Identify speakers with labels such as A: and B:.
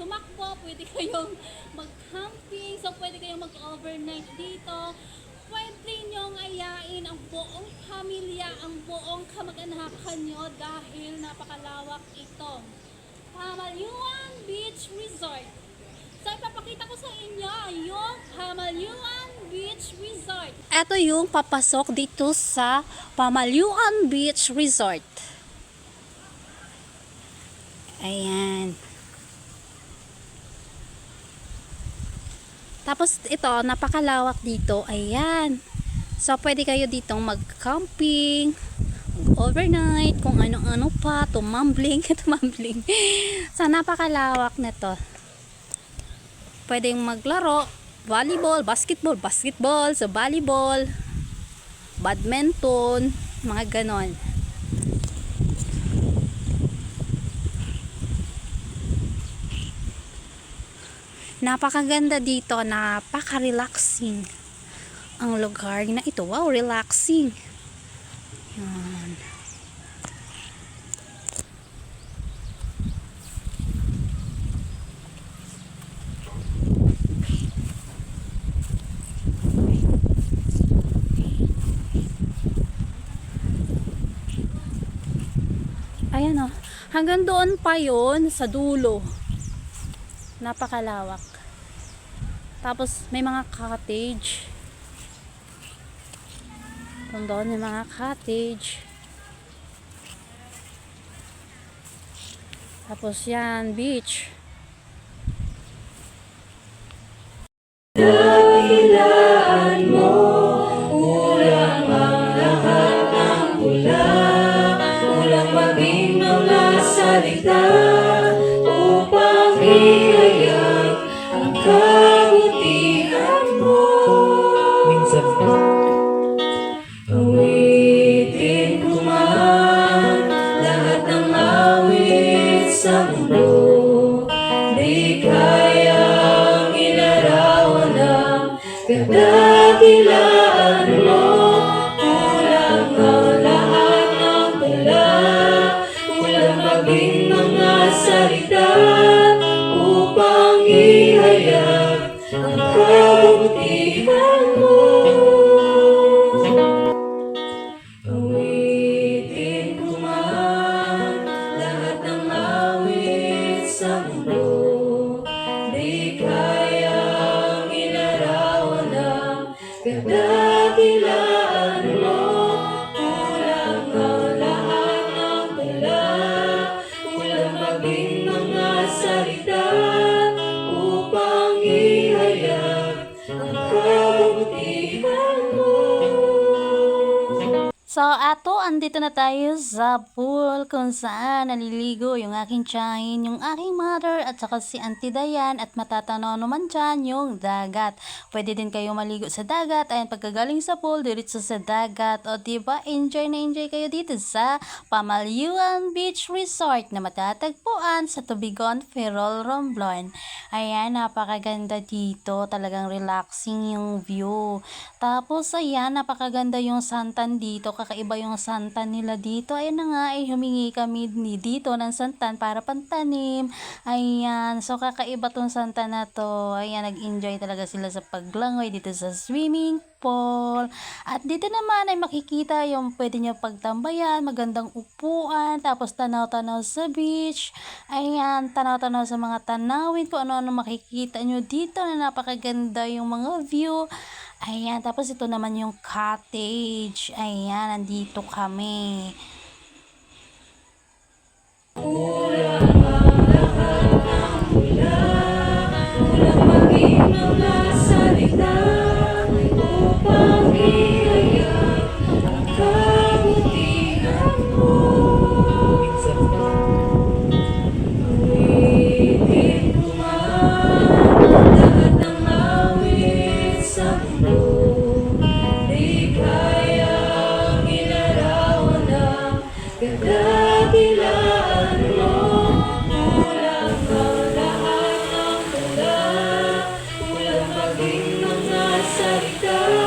A: tumakbo, pwede kayong mag-camping, so pwede kayong mag-overnight dito. Pwede nyong ayain ang buong pamilya, ang buong kamag-anakan nyo dahil napakalawak ito. Pamalyuan Beach Resort. So, ipapakita ko sa inyo yung Pamalyuan Beach Resort. Ito yung papasok dito sa Pamalyuan Beach Resort. Ayan. Tapos ito, napakalawak dito. Ayan. So, pwede kayo ditong mag-camping, overnight, kung ano-ano pa, tumambling, tumambling. so, napakalawak na to. Pwedeng maglaro, volleyball, basketball, basketball, so volleyball, badminton, mga ganon. Napakaganda dito, napaka-relaxing ang lugar na ito. Wow, relaxing. Yan. Ayan o. Hanggang doon pa yon sa dulo. Napakalawak. Tapos may mga cottage. Doon may mga cottage. Tapos yan, beach.
B: Kadakilaan
A: So, ato, andito na tayo sa pool kung saan naliligo yung aking tiyahin, yung aking mother, at saka si Auntie Dayan, at matatanaw naman dyan yung dagat. Pwede din kayo maligo sa dagat, ayan, pagkagaling sa pool, diretso sa dagat, o diba, enjoy na enjoy kayo dito sa Pamalyuan Beach Resort na matatagpuan sa Tubigon, Ferrol, Romblon. Ayan, napakaganda dito, talagang relaxing yung view. Tapos, ayan, napakaganda yung santan dito. Kakaiba yung santan nila dito. Ayan na nga, eh, humingi kami ni dito ng santan para pantanim. Ayan, so kakaiba tong santan na to. Ayan, nag-enjoy talaga sila sa paglangoy dito sa swimming pool. At dito naman ay makikita yung pwede nyo pagtambayan, magandang upuan, tapos tanaw-tanaw sa beach. Ayan, tanaw-tanaw sa mga tanawin, kung ano-ano makikita nyo dito na napakaganda yung mga view. Ayan, tapos ito naman yung cottage. Ayan, nandito kami.
B: Kulang Sarita.